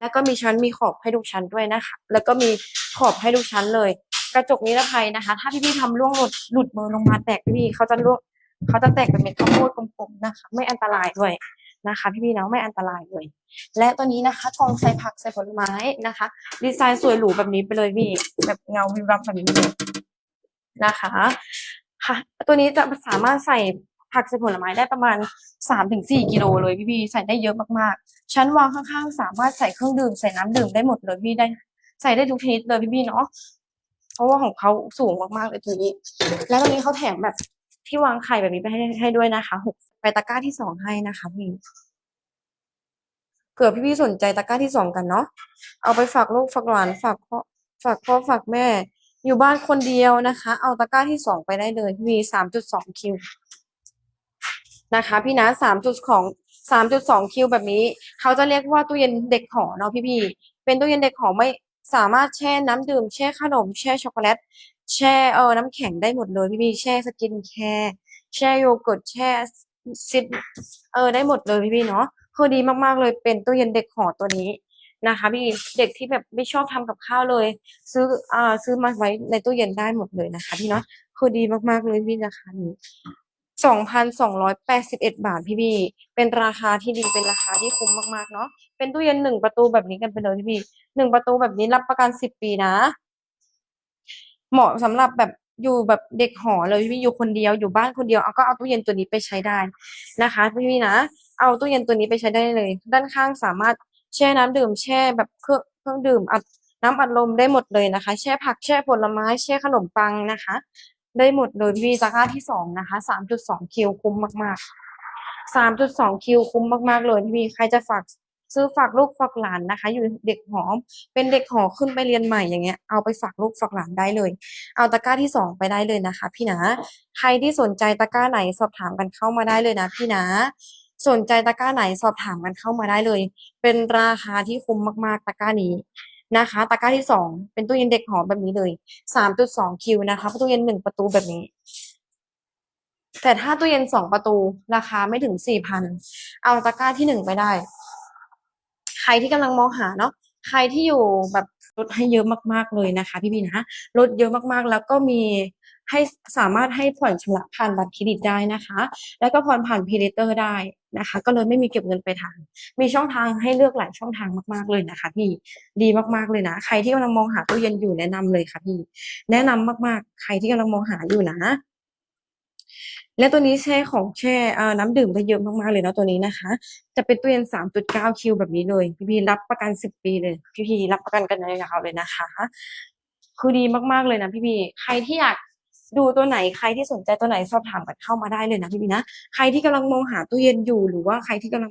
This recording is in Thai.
แล้วก็มีชั้นมีขอบให้ทุกชั้นด้วยนะคะ แล้วก็มีขอบให้ทุกชั้นเลย กระจกนิรภัยนะคะ ถ้าพี่ๆทำร่วงหลุดหลุดมือลงมาแตกพี่ๆเขาจะร่วงเขาจะแตกเป็นเม็ดข้าวโพดกลมๆนะคะ ไม่อันตรายด้วยนะคะ พี่ๆนะไม่อันตรายเลย และตัวนี้นะคะกองใส่ผักใส่ผลไม้นะคะ ดีไซน์สวยหรูแบบนี้ไปเลยพี่แบบเงาวิบวับแบบนี้นะคะค่ะตัวนี้จะสามารถใส่ ผักใส่ผลไม้ได้ประมาณสามถึงสี่กิโลเลยพี่พี่ใส่ได้เยอะมากๆ ชั้นวางข้างๆ สามารถใส่เครื่องดื่มใส่น้ำดื่มได้หมดเลยพี่ได้ ใส่ได้ทุกชนิดเลยพี่พี่เนาะเพราะว่าของเขาสูงมากๆเลยตัวนี้ แล้วตรงนี้เขาแถมแบบที่วางไข่แบบนี้ไปให้ให้ด้วยนะคะหกไปตะกร้าที่สองให้นะคะพี่เผื่อพี่ๆสนใจตะกร้าที่สองกันเนาะเอาไปฝากลูกฝากหลานฝากพ่อฝากพ่อฝากแม่ อยู่บ้านคนเดียวนะคะ เอาตะกร้าที่สองไปได้เลยมีสามจุดสองคิว นะคะพี่นะสามจุดของสามจุดสองคิวแบบนี้ เขาจะเรียกว่าตู้เย็นเด็กหอเนาะพี่พี่เป็นตู้เย็นเด็กหอไม่สามารถแช่น้ำดื่ม แช่ขนม แช่ช็อกโกแลต แช่เออน้ำแข็งได้หมดเลยพี่พี่แช่สกินแคร์แช่โยเกิร์ตแช่ซิดเออได้หมดเลยพี่พี่เนาะคือดีมากๆเลยเป็นตู้เย็นเด็กหอตัวนี้นะคะพี่เด็กที่แบบไม่ชอบทำกับข้าวเลย ซื้ออ่าซื้อมาไว้ในตู้เย็นได้หมดเลยนะคะพี่เนาะคือดีมากๆเลยพี่ราคานี้ สองพันสองร้อยแปดสิบเอ็ดบาทพี่พี่เป็นราคาที่ดีเป็นราคาที่คุ้มมากๆเนาะเป็นตู้เย็นหนึ่งประตูแบบนี้กันไปเลยพี่พี่หนึ่งประตูแบบนี้รับประกันสิบปีนะ เหมาะสำหรับแบบอยู่แบบเด็กหอเลยพี่อยู่คนเดียวอยู่บ้านคนเดียวเอาก็เอาตู้เย็นตัวนี้ไปใช้ได้นะคะ พี่พี่นะ เอาตู้เย็นตัวนี้ไปใช้ได้เลย ด้านข้างสามารถแช่น้ำดื่มแช่แบบเครื่องเครื่องดื่มอัดน้ำอัดลมได้หมดเลยนะคะ แช่ผักแช่ผลไม้แช่ขนมปังนะคะ ได้หมดเลยพี่ตะกร้าที่สองนะคะสามจุดสองคิวคุ้มมากๆสามจุดสองคิวคุ้มมากๆเลยพี่ใครจะฝากซื้อฝากลูกฝากหลานนะคะ อยู่เด็กหอม เป็นเด็กหอขึ้นไปเรียนใหม่อย่างเงี้ยเอาไปฝากลูกฝากหลานได้เลย เอาตะกร้าที่สองไปได้เลยนะคะ พี่นะใครที่สนใจตะกร้าไหนสอบถามกันเข้ามาได้เลยนะ พี่นะสนใจตะกร้าไหนสอบถามกันเข้ามาได้เลย เป็นราคาที่คุ้มมากๆตะกร้านี้ นะคะ ตะกร้าที่สองเป็นตู้เย็นเด็กหอแบบนี้เลยสามจุดสองคิวนะคะตู้เย็นหนึ่งประตูแบบนี้ แต่ถ้าตู้เย็นสองประตูราคาไม่ถึงสี่พันเอาตะกร้าที่หนึ่งไปได้ ใครที่กำลังมองหาเนาะใครที่อยู่แบบลดให้เยอะมากๆเลยนะคะ พี่พี่นะลดเยอะมากๆแล้วก็มี ให้สามารถให้ผ่อนชำระผ่านบัตรเครดิตได้นะคะ แล้วก็ผ่อนผ่านพีเดเตอร์ได้นะคะ ก็เลยไม่มีเก็บเงินไปทาง มีช่องทางให้เลือกหลายช่องทางมากๆเลยนะคะพี่ดีมากๆเลยนะ ใครที่กำลังมองหาตู้เย็นอยู่แนะนำเลยค่ะพี่แนะนำมากๆ ใครที่กำลังมองหาอยู่นะและตัวนี้แช่ของแช่น้ำดื่มได้เยอะมากๆเลยเนาะตัวนี้นะคะ จะเป็นตู้เย็นสามจุดเก้าคิวแบบนี้เลย พี่พีรับประกันสิบปีเลย พี่พีรับประกันกันยาวๆเลยนะคะ คือดีมากๆเลยนะพี่พีใครที่อยาก ดูตัวไหนใครที่สนใจตัวไหนสอบถามกันเข้ามาได้เลยนะพี่พีนะ ใครที่กำลังมองหาตู้เย็นอยู่หรือว่าใครที่กำลัง